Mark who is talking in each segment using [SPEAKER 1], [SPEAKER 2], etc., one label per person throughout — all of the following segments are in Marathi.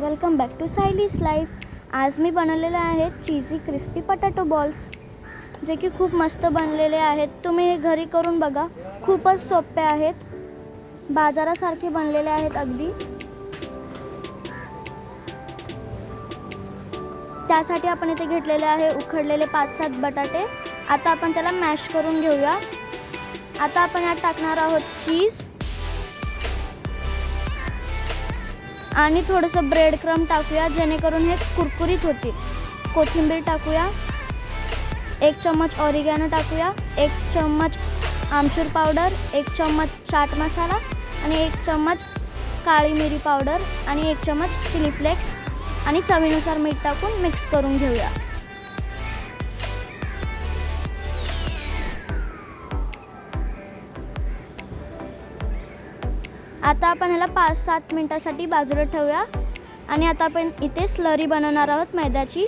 [SPEAKER 1] welcome back to Sayali's life आज मी बनवलेले आहेत चीजी क्रिस्पी पटॅटो बॉल्स जे की खूप मस्त बनलेले आहेत तुम्ही हे घरी करून बघा खूपच सोपे आहेत बाजारासारखे बनलेले आहेत अगदी त्यासाठी आपण इथे घेतलेले आहे उखडलेले पाच सात बटाटे आता आपण त्याला मॅश करून घेऊया आता आपण यात टाकणार आहोत चीज आणि थोडंसं ब्रेड क्रम टाकूया जेणेकरून हे कुरकुरीत होतील कोथिंबीर टाकूया एक चम्मच ऑरिगॅनो टाकूया एक चम्मच आमचूर पावडर एक चम्मच चाट मसाला आणि एक चम्मच काळी मिरी पावडर आणि एक चम्मच चिली फ्लेक्स आणि चवीनुसार मीठ टाकून मिक्स करून घेऊया आता आपण ह्याला पाच सात मिनटासाठी बाजूला ठेवूया आणि आता आपण इथे स्लरी बनवणार आहोत मैद्याची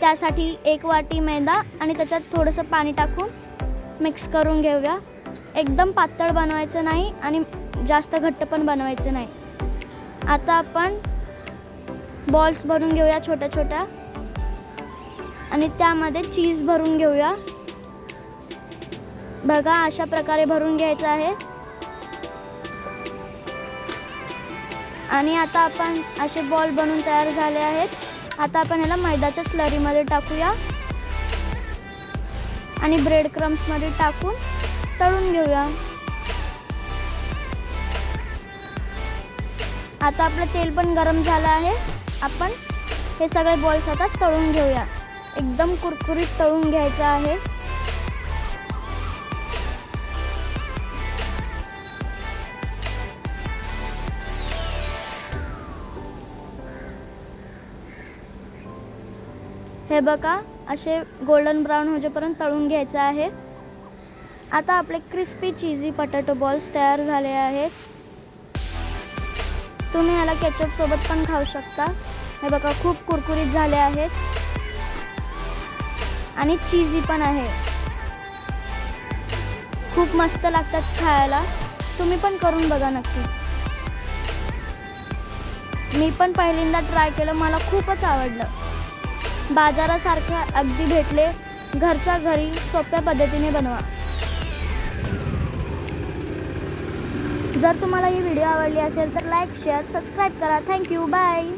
[SPEAKER 1] त्यासाठी एक वाटी मैदा आणि त्याच्यात थोडंसं पाणी टाकून मिक्स करून घेऊया एकदम पातळ बनवायचं नाही आणि जास्त घट्ट पण बनवायचं नाही आता आपण बॉल्स भरून घेऊया छोट्या छोट्या आणि त्यामध्ये चीज भरून घेऊया बघा अशा प्रकारे भरून घ्यायचं आहे आणि आता आपण असे बॉल बनून तयार झाले आहेत आता आपण याला मैदाच्या स्लरीमध्ये टाकूया आणि ब्रेड क्रम्समध्ये टाकून तळून घेऊया आता आपलं तेल पण गरम झालं आहे आपण हे सगळे बॉल्स आता तळून घेऊया एकदम कुरकुरीत तळून घ्यायचं आहे हे बघा असे गोल्डन ब्राऊन होजेपर्यंत तळून घ्यायचं आहे आता आपले क्रिस्पी चीजी पटॅटो बॉल्स तयार झाले आहेत तुम्ही याला केचपसोबत पण खाऊ शकता हे बघा खूप कुरकुरीत झाले आहेत आणि चीजी पण आहे खूप मस्त लागतात खायला तुम्ही पण करून बघा नक्की मी पण पहिल्यांदा ट्राय केलं मला खूपच आवडलं बाजारासारखे अगदी भेटले घरच्या घरी सोप्या पद्धतीने बनवा जर तुम्हाला ही व्हिडिओ आवडली असेल तर लाईक शेअर सबस्क्राईब करा थँक्यू बाय